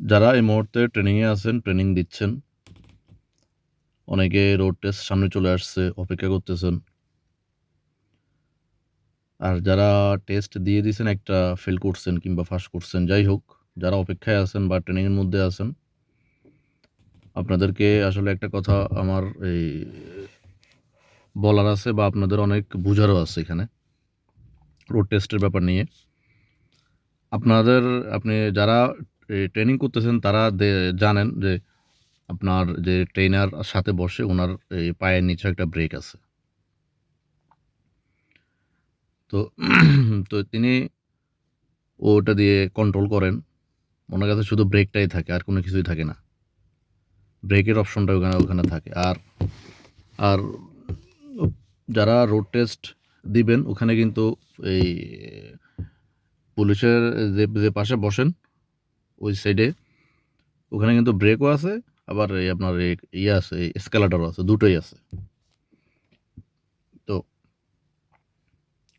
যারা এই মুহূর্তে ট্রেনিংয়ে আছেন, ট্রেনিং দিচ্ছেন। অনেকে রোড টেস্ট সামনে চলে আসছে, অপেক্ষা করতেছেন। আর যারা টেস্ট দিয়ে দিছেন একটা ফেল করছেন কিংবা ফাঁস করছেন, যাই হোক, যারা অপেক্ষায় আছেন বা ট্রেনিংয়ের মধ্যে আছেন আপনাদেরকে আসলে একটা কথা আমার এই বলার আছে বা আপনাদের অনেক বুঝারও আছে এখানে। রোড টেস্টের ব্যাপার নিয়ে। আপনাদের আপনি যারা ট্রেনিং করতেছেন তারা জানেন যে আপনার যে ট্রেইনার সাথে বসে ওনার এই পায়ের নিচে একটা ব্রেক আছে। তো তো তিনি ওটা দিয়ে কন্ট্রোল করেন। ওনার কাছে শুধু ব্রেকটাই থাকে, আর কোনো কিছুই থাকে না। ব্রেকের অপশনটা ওখানে ওখানে থাকে। আর আর যারা রোড টেস্ট দিবেন ওখানে কিন্তু এই পুলিশের যে যে পাশে বসেন ওই সাইডে ওখানে কিন্তু ব্রেকও আছে আবার আপনার ইয়ে আছে স্কেলাটারও আছে, দুটোই আছে। তো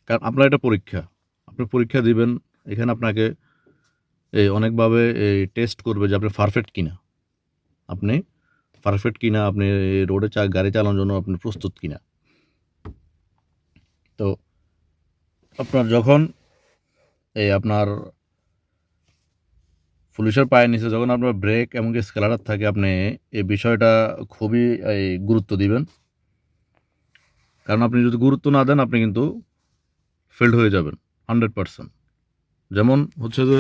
কারণ আপনার এটা পরীক্ষা। আপনি পরীক্ষা দিবেন। এখানে আপনাকে এই অনেকভাবে এই টেস্ট করবে যে আপনি পারফেক্ট কিনা। আপনি পারফেক্ট কিনা, আপনি রোডে চা গাড়ি চালানোর জন্য আপনি প্রস্তুত কিনা। তো আপনার যখন এই আপনার পুলিশের পায়ের নিচে যখন আপনার ব্রেক এমনকি এসকেলেটর থাকে আপনি এই বিষয়টা খুবই এই গুরুত্ব দিবেন। কারণ আপনি যদি গুরুত্ব না দেন আপনি কিন্তু ফেইলড হয়ে যাবেন 100% যেমন হচ্ছে যে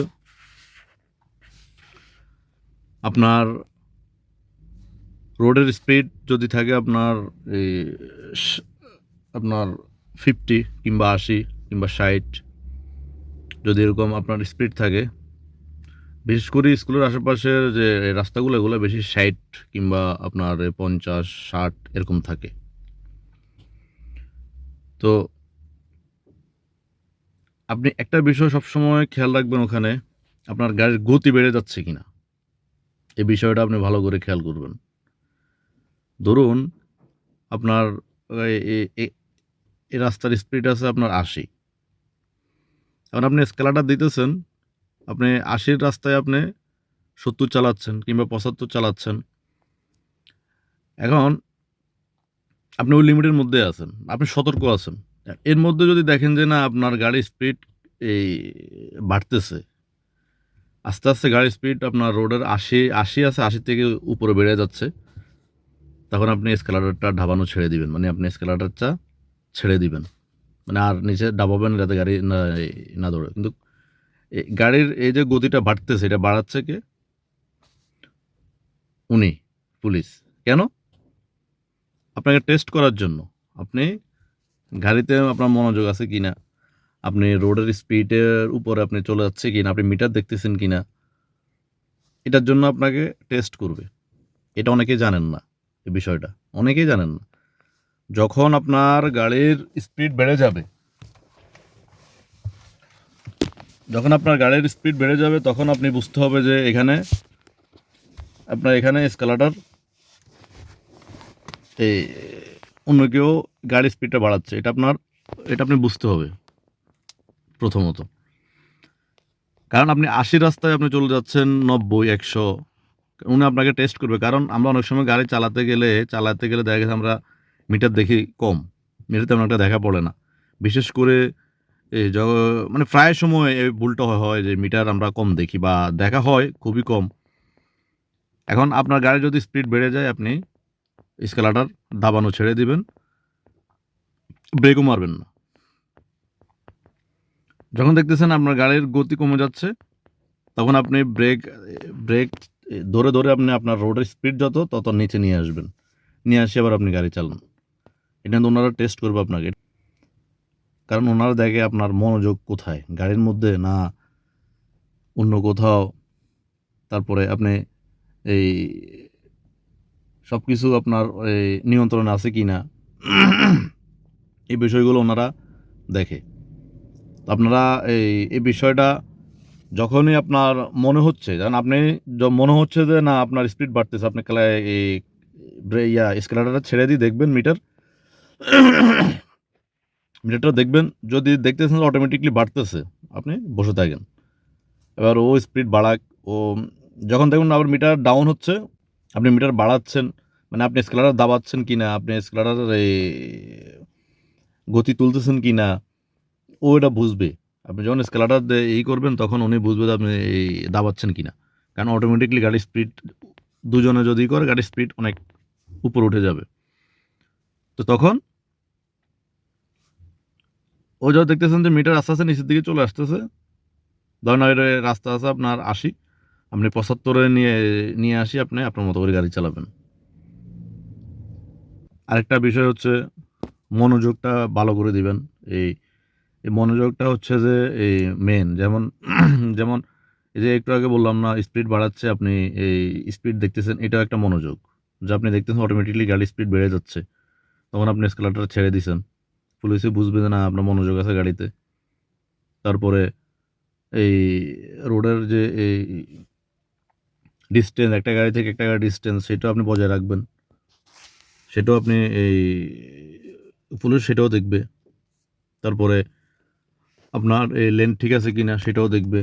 আপনার রোডের স্পিড যদি থাকে আপনার এই আপনার 50 কিংবা 80 কিংবা 60 যদি এরকম আপনার স্পিড থাকে, বিশেষ করে স্কুলের আশেপাশের যে রাস্তাগুলো এগুলো বেশি 60 কিংবা আপনার 50, 60 এরকম থাকে। তো আপনি একটা বিষয় সবসময় খেয়াল রাখবেন ওখানে, আপনার গাড়ির গতি বেড়ে যাচ্ছে কি না এই বিষয়টা আপনি ভালো করে খেয়াল করবেন। ধরুন আপনার এই রাস্তার স্পিড আছে আপনার 80 এখন আপনি স্কেলাটা দিতেছেন, আপনি আশির রাস্তায় আপনি 70 চালাচ্ছেন কিংবা 75 চালাচ্ছেন। এখন আপনি ওই লিমিটের মধ্যে আছেন। আপনি সতর্ক আছেন। এর মধ্যে যদি দেখেন যে না আপনার গাড়ির স্পিড এই বাড়তেছে। আস্তে, আস্তে গাড়ির স্পিড আপনার রোডের আশি আশি আছে 80 থেকে উপরে বেড়ে যাচ্ছে। তখন আপনি এসকেলেটরটা ঢাবানো ছেড়ে দিবেন। মানে আপনি এসকেলেটরটা ছেড়ে দিবেন। মানে আর নিচে ডাবাবেন যাতে গাড়ি না না দৌড়ে। কিন্তু গাড়ির এই যে গতিটা বাড়তেছে এটা বাড়াচ্ছে কে? উনি, পুলিশ। কেন? আপনাকে টেস্ট করার জন্য। আপনি গাড়িতে আপনার মনোযোগ আছে কি না আপনি রোডের স্পিডের উপরে আপনি চলে যাচ্ছে কি না আপনি মিটার দেখতেছেন কি না এটার জন্য আপনাকে টেস্ট করবে। এটা অনেকেই জানেন না এই বিষয়টা। অনেকেই জানেন না। যখন আপনার গাড়ির স্পিড বেড়ে যাবে যখন আপনার গাড়ির স্পিড বেড়ে যাবে, তখন আপনি বুঝতে হবে যে এখানে আপনার এখানে এসকেলেটর এই অন্য কেউ গাড়ির স্পিডটা বাড়াচ্ছে। এটা আপনার, এটা আপনি বুঝতে হবে। প্রথমত। কারণ আপনি 80 রাস্তায় আপনি চলে যাচ্ছেন নব্বই, একশো উনি আপনাকে টেস্ট করবে। কারণ আমরা অনেক সময় গাড়ি চালাতে গেলে চালাতে গেলে দেখা গেছে আমরা মিটার দেখি কম। মিটার তেমন একটা দেখা পড়ে না। বিশেষ করে মানে প্রায় সময় এই ভুলটা হয় যে মিটার আমরা কম দেখি বা দেখা হয় খুবই কম। এখন আপনার গাড়ির যদি স্পিড বেড়ে যায় আপনি স্কেলাটার দাবানো ছেড়ে দিবেন। ব্রেকও মারবেন না। যখন দেখতেছেন আপনার গাড়ির গতি কমে যাচ্ছে, তখন আপনি ব্রেক ব্রেক ধরে, ধরে আপনি আপনার রোডের স্পিড যত তত নিচে নিয়ে আসবেন। নিয়ে এসে আবার আপনি গাড়ি চালান। এটা কিন্তু ওনারা টেস্ট করবে আপনাকে। কারণ ওনারা দেখে আপনার মনোযোগ কোথায়? গাড়ির মধ্যে না অন্য কোথাও। তারপরে আপনি এই সব কিছু আপনার এই নিয়ন্ত্রণে আছে কি না এই বিষয়গুলো ওনারা দেখে। আপনারা এই এই বিষয়টা যখনই আপনার মনে হচ্ছে যেন আপনি মনে হচ্ছে যে না আপনার স্পিড বাড়তেছে আপনি এই ইয়া এসকেলেটরটা ছেড়ে দিয়ে দেখবেন মিটার মিটারটা দেখবেন যদি দেখতেছেন অটোমেটিক্যালি বাড়তেছে, আপনি বসে থাকেন। এবার ও স্পিড বাড়াক, ও যখন দেখুন আবার মিটার ডাউন হচ্ছে আপনি মিটার বাড়াচ্ছেন মানে আপনি স্কেলার দাবাচ্ছেন কি না আপনি স্কেলার গতি তুলতেছেন কি না ও এটা বুঝবে। আপনি যখন স্কেলারটা এই করবেন তখন উনি বুঝবে আপনি এই দাবাচ্ছেন কি না কারণ অটোমেটিকলি গাড়ির স্পিড দুজনে যদি করে গাড়ির স্পিড অনেক উপর উঠে যাবে। তো তখন ও যখন দেখতেছেন যে মিটার আস্তে আস্তে নিচের দিকে চলে আসতেছে। ধরেন ওই রাস্তা আছে আপনার আশি। আপনি পঁচাত্তরে নিয়ে নিয়ে আসি আপনি, আপনার মতো করে গাড়ি চালাবেন। আরেকটা বিষয় হচ্ছে মনোযোগটা ভালো করে দিবেন। এই এই মনোযোগটা হচ্ছে যে এই মেন যেমন যেমন এই যে একটু আগে বললাম না স্পিড বাড়াচ্ছে, আপনি এই স্পিড দেখতেছেন, এটাও একটা মনোযোগ। যে আপনি দেখতেছেন অটোমেটিকলি গাড়ির স্পিড বেড়ে যাচ্ছে। তখন আপনি স্কেলারটা ছেড়ে দিছেন। পুলিশে বুঝবে যে না, আপনার মনোযোগ আছে গাড়িতে। তারপরে এই রোডের যে এই ডিস্টেন্স একটা গাড়ি থেকে একটা গাড়ি ডিস্টেন্স সেটাও আপনি বজায় রাখবেন। সেটাও আপনি এই পুলিশ সেটাও দেখবে। তারপরে আপনার এই লেন ঠিক আছে কি না সেটাও দেখবে।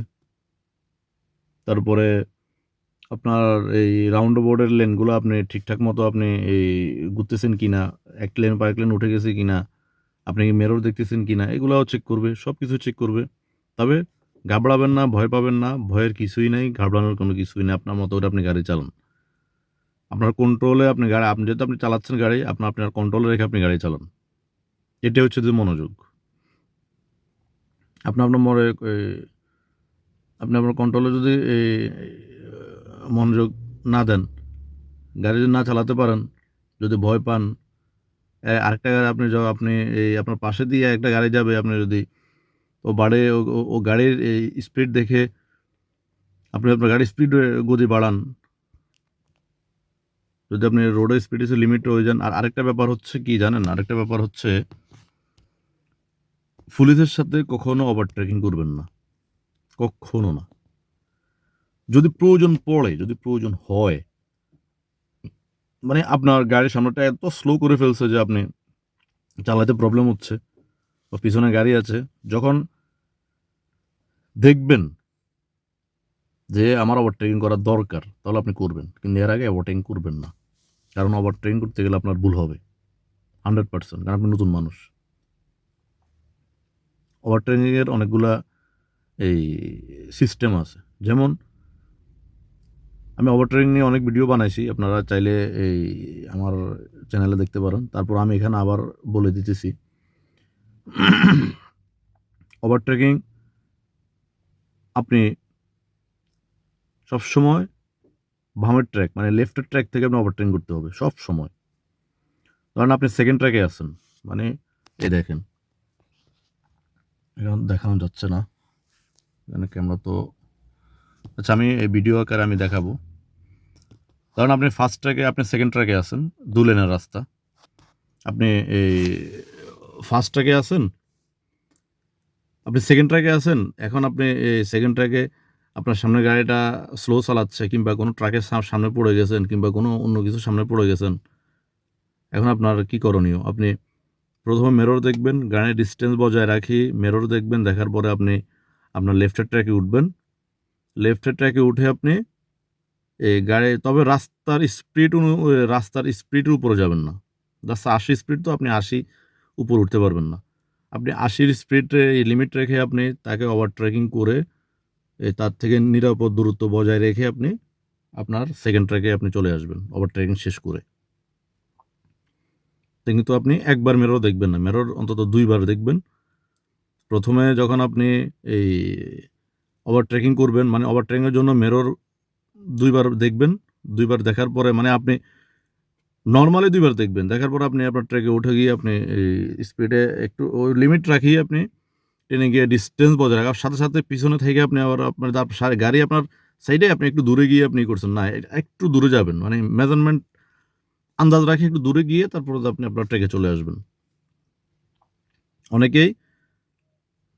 তারপরে আপনার এই রাউন্ড বোর্ডের লেনগুলো আপনি ঠিকঠাক মতো আপনি এই ঘুরতেছেন কি না এক লেন পর এক লেন উঠে গেছে কি না আপনি কি মেরর দেখতেছেন কি না, এগুলোও চেক করবে সব কিছু চেক করবে। তবে ঘাবড়াবেন না, ভয় পাবেন না, ভয়ের কিছুই নেই, ঘাবড়ানোর কোনো কিছুই নেই, আপনার মতো করে আপনি গাড়ি চালান। আপনার কন্ট্রোলে আপনি গাড়ি, আপনি যেহেতু আপনি চালাচ্ছেন গাড়ি, আপনার আপনার কন্ট্রোলে রেখে আপনি গাড়ি চালান। এটা হচ্ছে যে মনোযোগ। আপনি আপনার মনে, আপনি আপনার কন্ট্রোলে যদি মনোযোগ না দেন, গাড়ি যদি না চালাতে পারেন, যদি ভয় পান আরেকটা গাড়ি আপনি যখন আপনি এই আপনার পাশে দিয়ে একটা গাড়ি যাবে, আপনি যদি ও বাড়ে, ও গাড়ির এই স্পিড দেখে আপনি আপনার গাড়ির স্পিড গতি বাড়ান। যদি আপনি রোডের স্পিড এসে লিমিট হয়ে যান, আর আরেকটা ব্যাপার হচ্ছে কি জানেন? আরেকটা ব্যাপার হচ্ছে পুলিশের সাথে কখনো ওভারটেকিং করবেন না। কখনো না। যদি প্রয়োজন পড়ে, যদি প্রয়োজন হয় মানে আপনার গাড়ির সামনেটা এত স্লো করে ফেলছে যে আপনি চালাতে প্রবলেম হচ্ছে, বা পিছনে গাড়ি আছে। যখন দেখবেন যে আমার ওভারটেকিং করার দরকার, তাহলে আপনি করবেন। কিন্তু এর আগে ওভারটেকিং করবেন না। কারণ ওভারটেকিং করতে গেলে আপনার ভুল হবে। হান্ড্রেড পার্সেন্ট কারণ আপনি নতুন মানুষ। ওভারটেকিংয়ের অনেকগুলা এই সিস্টেম আছে। যেমন আমি ওভারটেকিং নিয়ে অনেক ভিডিও বানাইছি। আপনারা চাইলে এই আমার চ্যানেলে দেখতে পারেন। তারপর আমি এখানে আবার বলে দিতেছি। ওভারটেকিং আপনি সবসময় বামের ট্র্যাক মানে লেফটের ট্র্যাক থেকে আপনি ওভারটেকিং করতে হবে সব সময় ধরেন আপনি সেকেন্ড ট্র্যাকে আছেন মানে এই দেখেন। এখন দেখানো যাচ্ছে না। এখানে ক্যামেরা তো আচ্ছা আমি এই ভিডিও আকারে আমি দেখাবো। ধরুন আপনি ফার্স্ট ট্র্যাকে আপনি সেকেন্ড ট্র্যাকে আছেন দু লেনের রাস্তা। আপনি এই ফার্স্ট ট্র্যাকে আছেন, আপনি সেকেন্ড ট্র্যাকে আছেন, এখন আপনি এই সেকেন্ড ট্র্যাকে আপনার সামনে গাড়িটা স্লো চালাচ্ছে, কিংবা কোনো ট্রাকের সামনে পড়ে গেছেন, কিংবা কোনো অন্য কিছু সামনে পড়ে গেছেন, এখন আপনার কি করণীয়? আপনি প্রথমে মেরর দেখবেন, গাড়ির ডিস্টেন্স বজায় রাখি মেরর দেখবেন, দেখার পরে আপনি আপনার লেফটের ট্র্যাকে উঠবেন। লেফটের ট্র্যাকে উঠে আপনি এই গাড়ি, তবে রাস্তার স্পিড অনু রাস্তার স্পিডের উপরে যাবেন না। রাস্তা আশি স্পিড তো আপনি আশি উপর উঠতে পারবেন না। আপনি আশির স্পিড লিমিট রেখে আপনি তাকে ওভার ট্রেকিং করে তার থেকে নিরাপদ দূরত্ব বজায় রেখে আপনি আপনার সেকেন্ড ট্র্যাকে আপনি চলে আসবেন ওভার ট্রেকিং শেষ করে। কিন্তু আপনি একবার মেরর দেখবেন না। মেরোর অন্তত দুইবার দেখবেন। প্রথমে যখন আপনি এই ওভার ট্রেকিং করবেন মানে ওভার ট্রেকিংয়ের জন্য মেরর দুইবার দেখবেন, দুইবার দেখার পরে মানে আপনি নর্মালি দুইবার দেখবেন, দেখার পর আপনি আপনার ট্রেকে উঠে গিয়ে আপনি স্পিডে একটু ওই লিমিট রাখিয়ে আপনি ট্রেনে গিয়ে ডিস্টেন্স বজায় রাখার সাথে সাথে পিছনে থেকে আপনি আবার আপনার গাড়ি আপনার সাইডে আপনি একটু দূরে গিয়ে আপনি করছেন। না একটু দূরে যাবেন মানে মেজারমেন্ট আন্দাজ রাখি একটু দূরে গিয়ে তারপর আপনি আপনার ট্রেকে চলে আসবেন। অনেকেই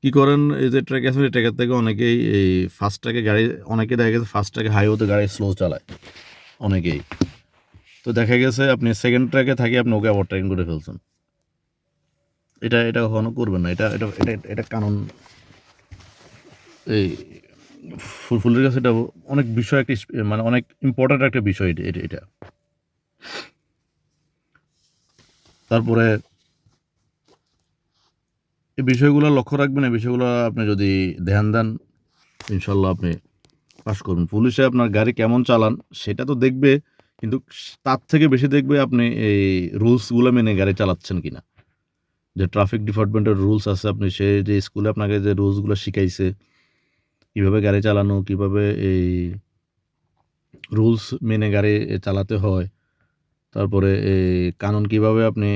কি করেন, এই যে ট্রেক আছে, ট্রেকের থেকে অনেকেই এই ফার্স্ট ট্র্যাকে গাড়ি, অনেকে দেখা গেছে ফার্স্ট ট্র্যাকে হাইওয়েতে গাড়ি স্লো চালায়, অনেকেই। তো দেখা গেছে আপনি সেকেন্ড ট্র্যাকে থাকি, আপনি ওকে ওভারটেকিং করে ফেলছেন। এটা এটা কখনো করবেন না, এটা এটা এটা এটা কারণ এই ফুলফুলের কাছে এটা অনেক বিষয় একটা মানে অনেক ইম্পর্ট্যান্ট একটা বিষয় এটা- এটা। তারপরে এই বিষয়গুলো লক্ষ্য রাখবেন, এই বিষয়গুলো আপনি যদি ধ্যান দেন, ইনশাল্লাহ আপনি পাস করবেন। পুলিশে আপনার গাড়ি কেমন চালান সেটা তো দেখবে, কিন্তু তার থেকে বেশি দেখবে আপনি এই রুলসগুলো মেনে গাড়ি চালাচ্ছেন কি না যে ট্রাফিক ডিপার্টমেন্টের রুলস আছে, আপনি সে যে স্কুলে আপনাকে যে রুলসগুলো শিখাইছে, কীভাবে গাড়ি চালানো, কীভাবে এই রুলস মেনে গাড়ি চালাতে হয় তারপরে এই কানুন কীভাবে আপনি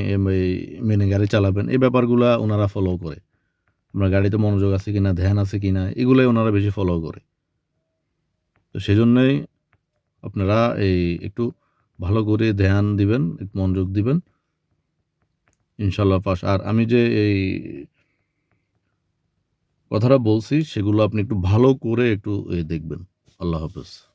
মেনে গাড়ি চালাবেন, এই ব্যাপারগুলো ওনারা ফলো করে। আপনার গাড়িতে মনোযোগ আছে কিনা, ধ্যান আছে কি না এগুলোই ওনারা বেশি ফলো করে। তো সেই জন্যই আপনারা এই একটু ভালো করে ধ্যান দিবেন, একটু মনোযোগ দিবেন। ইনশাল্লাহ পাস। আর আমি যে এই কথাটা বলছি, সেগুলো আপনি একটু ভালো করে একটু দেখবেন। আল্লাহ হাফেজ।